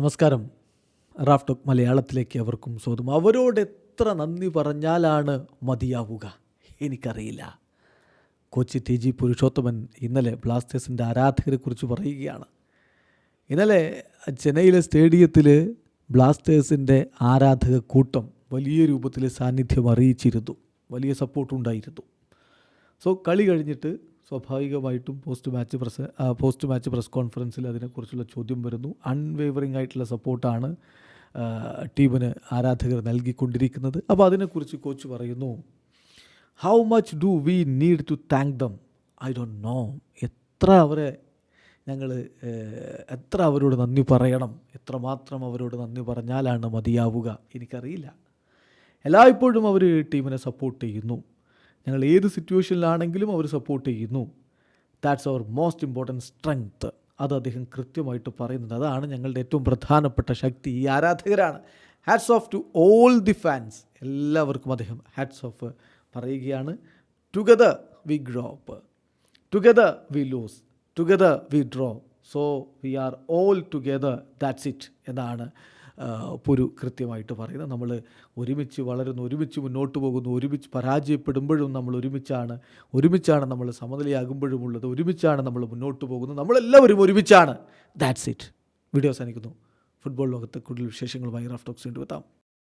നമസ്കാരം. Raf talk മലയാളത്തിലേക്ക് അവർക്കും സ്വാഗതം. അവരോട് എത്ര നന്ദി പറഞ്ഞാലാണ് മതിയാവുക? എനിക്കറിയില്ല. കൊച്ചി ടി ജി പുരുഷോത്തമൻ ഇന്നലെ ബ്ലാസ്റ്റേഴ്സിന്റെ ആരാധകരെക്കുറിച്ച് പറയുകയാണ്. ഇന്നലെ ചെന്നൈയിലെ സ്റ്റേഡിയത്തിൽ ബ്ലാസ്റ്റേഴ്സിന്റെ ആരാധക കൂട്ടം വലിയ രൂപത്തിൽ സാന്നിധ്യം അറിയിച്ചിരുന്നു. വലിയ സപ്പോർട്ടുണ്ടായിരുന്നു സോ കളി കഴിഞ്ഞിട്ട് സ്വാഭാവികമായിട്ടും post match press post match press കോൺഫറൻസിൽ അതിനെക്കുറിച്ചുള്ള ചോദ്യം വരുന്നു. അൺവേവറിംഗ് ആയിട്ടുള്ള സപ്പോർട്ടാണ് ടീമിന് ആരാധകർ നൽകിക്കൊണ്ടിരിക്കുന്നത്. അപ്പോൾ അതിനെക്കുറിച്ച് കോച്ച് പറയുന്നു how much do we need to thank them I don't know എത്ര അവരെ ഞങ്ങൾ എത്ര അവരോട് നന്ദി പറയണം? എത്രമാത്രം അവരോട് നന്ദി പറഞ്ഞാലാണ് മതിയാവുക? എനിക്കറിയില്ല. എല്ലായ്പ്പോഴും അവർ ടീമിനെ സപ്പോർട്ട് ചെയ്യുന്നു. ഞങ്ങൾ ഏത് സിറ്റുവേഷനിലാണെങ്കിലും അവർ സപ്പോർട്ട് ചെയ്യുന്നു. That's our most important strength അത് അദ്ദേഹം കൃത്യമായിട്ട് പറയുന്നുണ്ട്. അതാണ് ഞങ്ങളുടെ ഏറ്റവും പ്രധാനപ്പെട്ട ശക്തി. ഈ ആരാധകരാണ്. Hats off to all the fans എല്ലാവർക്കും അദ്ദേഹം ഹാറ്റ്സ് ഓഫ് പറയുകയാണ്. Together we grow up together we lose together we draw so we are all together that's it എന്നാണ് പുരു കൃത്യമായിട്ട് പറയുന്നത്. നമ്മൾ ഒരുമിച്ച് വളരുന്നു ഒരുമിച്ച് മുന്നോട്ട് പോകുന്നു ഒരുമിച്ച് പരാജയപ്പെടുമ്പോഴും നമ്മൾ ഒരുമിച്ചാണ് ഒരുമിച്ചാണ് നമ്മൾ സമനിലയാകുമ്പോഴും ഉള്ളത് ഒരുമിച്ചാണ് നമ്മൾ മുന്നോട്ട് പോകുന്നത് നമ്മളെല്ലാവരും ഒരുമിച്ചാണ്. ദാറ്റ്സ് ഇറ്റ് വീഡിയോ അവസാനിക്കുന്നു. ഫുട്ബോൾ ലോകത്ത് കൂടുതൽ വിശേഷങ്ങളുമായി റഫ് ടോക്സ് കൊണ്ടുവെത്താം